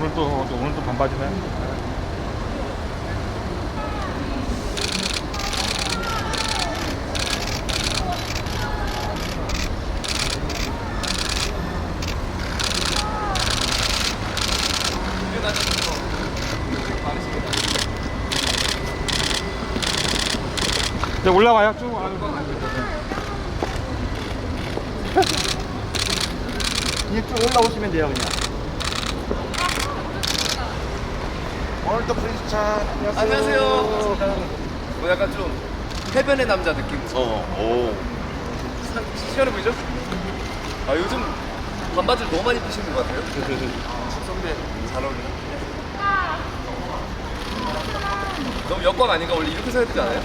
오늘 또 오늘 또 반바지네. 이제 올라가요 쭉. 이제 쭉 올라오시면 돼요 그냥 오늘도 프리스찬 안녕하세요. 뭐 약간 좀 해변의 남자 느낌. 어, 오. 시원해 보이죠? 아 요즘 반바지를 너무 많이 입으시는 것 같아요. 선배 잘 어울리네. 너무 역광 아닌가 원래 이렇게 사야 되지 않아요?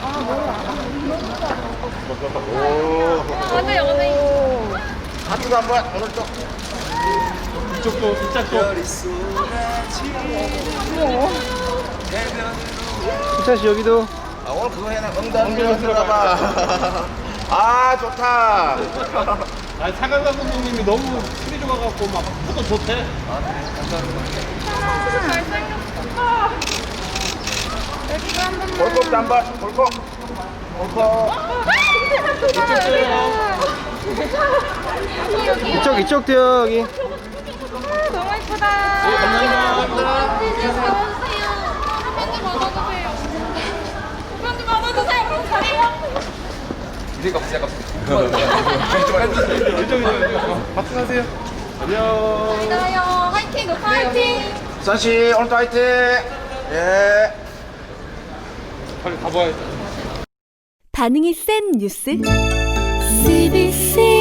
맞아요, 맞아요. 하트도 한번 오늘 또 이쪽도 이쪽도. 별이 쏟아지는 해변으로 수찬 씨 여기도. 아, 오늘 그거 해놔 엉덩이로 들어가봐 아 좋다 아 사강가 선생님이 너무 술이 좋아갖고 막 포도 좋대. 잘생겼어. 여기도 한 한번 볼콕 볼콕 여기, 여기. 이쪽 이쪽도요 여기. 너무 예쁘다. 감사합니다. 받아주세요. 후배님 받아주세요. 후배님 받아주세요. 감사해요. 이제가 시작합 이쪽 박수 하세요. 안녕. 기다려. 화이팅, 오빠 화이팅. 수산씨 오늘도 화이팅 예 빨리 가봐야지. 반응이 센 뉴스 CBC